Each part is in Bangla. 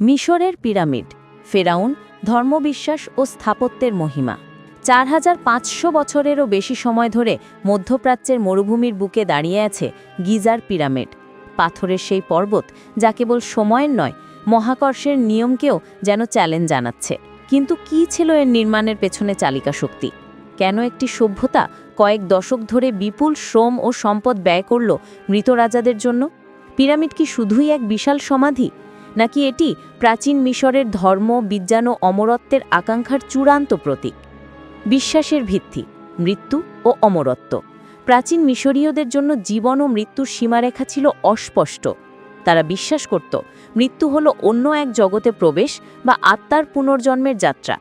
মিশরের পিরামিড, ফেরাউন, ধর্মবিশ্বাস ও স্থাপত্যের মহিমা। চার হাজার পাঁচশো বছরেরও বেশি সময় ধরে মধ্যপ্রাচ্যের মরুভূমির বুকে দাঁড়িয়ে আছে গিজার পিরামিড। পাথরের সেই পর্বত যা কেবল সময়ের নয়, মহাকর্ষের নিয়মকেও যেন চ্যালেঞ্জ জানাচ্ছে। কিন্তু কি ছিল এর নির্মাণের পেছনে চালিকা শক্তি? কেন একটি সভ্যতা কয়েক দশক ধরে বিপুল শ্রম ও সম্পদ ব্যয় করল মৃত রাজাদের জন্য? পিরামিড কি শুধুই এক বিশাল সমাধি? নাকি এটি প্রাচীন মিশরের ধর্ম, বিজ্ঞান ও অমরত্বের আকাঙ্ক্ষার চূড়ান্ত প্রতীক? বিশ্বাসের ভিত্তি, মৃত্যু ও অমরত্ব। প্রাচীন মিশরীয়দের জন্য জীবন ও মৃত্যুর সীমারেখা ছিল অস্পষ্ট। তারা বিশ্বাস করত, মৃত্যু হলো অন্য এক জগতে প্রবেশ বা আত্মার পুনর্জন্মের যাত্রা।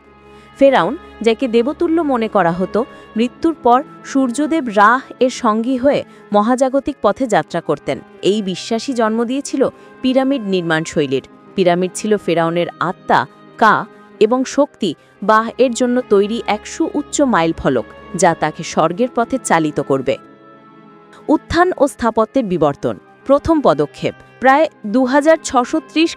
ফেরাউন, যাকে দেবতুল্য মনে করা হতো, মৃত্যুর পর সূর্যদেব রাহ এর সঙ্গী হয়ে মহাজাগতিক পথে যাত্রা করতেন। এই বিশ্বাসই জন্ম দিয়েছিল পিরামিড নির্মাণ শৈলীর। পিরামিড ছিল ফেরাউনের আত্মা, কা, এবং শক্তি, বাহ এর জন্য তৈরি এক সুউচ্চ মাইল ফলক, যা তাকে স্বর্গের পথে চালিত করবে। উত্থান ও স্থাপত্যের বিবর্তন, প্রথম পদক্ষেপ। প্রায় দু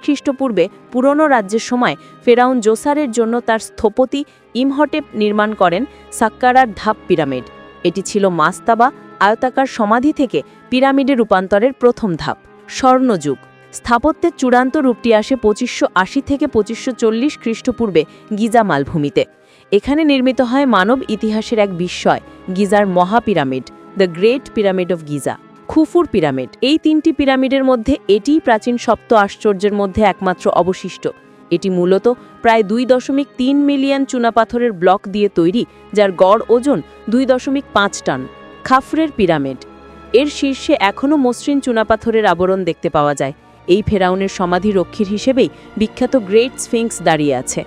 খ্রিস্টপূর্বে পুরনো রাজ্যের সময় ফেরাউন জোসারের জন্য তার স্থপতি ইমহটেপ নির্মাণ করেন সাক্কারার ধাপ পিরামিড। এটি ছিল মাস্তাবা, আয়তাকার সমাধি থেকে পিরামিডে রূপান্তরের প্রথম ধাপ, স্বর্ণযুগ। স্থাপত্যের চূড়ান্ত রূপটি আসে পঁচিশশো থেকে পঁচিশশো চল্লিশ খ্রিস্টপূর্বে গিজা মালভূমিতে। এখানে নির্মিত হয় মানব ইতিহাসের এক বিস্ময়, গিজার মহাপিরামিড, the great pyramid of Giza. খুফুর pyramid. এই তিনটি পিরামিডের মধ্যে এটিই প্রাচীন সপ্ত আশ্চর্যের মধ্যে একমাত্র অবশিষ্ট। এটি মূলত প্রায় দুই দশমিক তিন মিলিয়ন চুনাপাথরের ব্লক দিয়ে তৈরি, যার গড় ওজন দুই দশমিক পাঁচ টন। খাফরের পিরামিড। এর শীর্ষে এখনও মসৃণ চুনাপাথরের আবরণ দেখতে পাওয়া যায়। এই ফেরাউনের সমাধি রক্ষীর হিসেবেই বিখ্যাত গ্রেট স্ফিংস দাঁড়িয়ে আছে।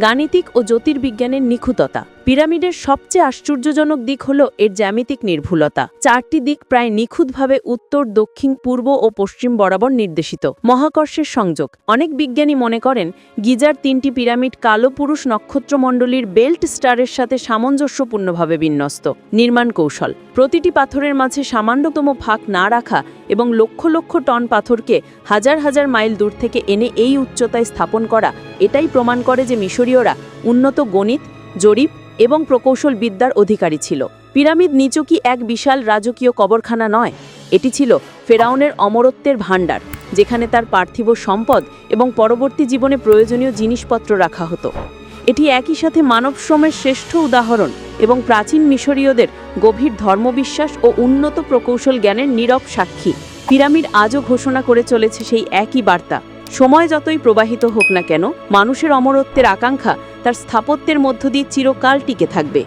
গাণিতিক ও জ্যোতির্বিজ্ঞানের নিখুঁততা। পিরামিডের সবচেয়ে আশ্চর্যজনক দিক হল এর জ্যামিতিক নির্ভুলতা। চারটি দিক প্রায় নিখুঁতভাবে উত্তর, দক্ষিণ, পূর্ব ও পশ্চিম বরাবর নির্দেশিত। মহাকর্ষের সংযোগ। অনেক বিজ্ঞানী মনে করেন, গিজার তিনটি পিরামিড কালো পুরুষ নক্ষত্রমণ্ডলীর বেল্ট স্টারের সাথে সামঞ্জস্যপূর্ণভাবে বিন্যস্ত। নির্মাণ কৌশল। প্রতিটি পাথরের মাঝে সামান্যতম ফাঁক না রাখা এবং লক্ষ লক্ষ টন পাথরকে হাজার হাজার মাইল দূর থেকে এনে এই উচ্চতায় স্থাপন করা, এটাই প্রমাণ করে যে মিশরীয়রা উন্নত গণিত, জরিপ এবং প্রকৌশল বিদ্যার অধিকারী ছিল। পিরামিড নিচু কি এক বিশাল রাজকীয় কবরখানা নয়, এটি ছিল ফেরাউনের অমরত্বের ভাণ্ডার, যেখানে তার পার্থিব সম্পদ এবং পরবর্তী জীবনে প্রয়োজনীয় জিনিসপত্র রাখা হতো। এটি একই সাথে মানব শ্রমের শ্রেষ্ঠ উদাহরণ এবং প্রাচীন মিশরীয়দের গভীর ধর্মবিশ্বাস ও উন্নত প্রকৌশল জ্ঞানের নীরব সাক্ষী। পিরামিড আজও ঘোষণা করে চলেছে সেই একই বার্তা, সময় যতই প্রবাহিত হোক না কেন, মানুষের অমরত্বের আকাঙ্ক্ষা তার স্থাপত্যের মধ্য দিয়ে চিরকাল টিকে থাকবে।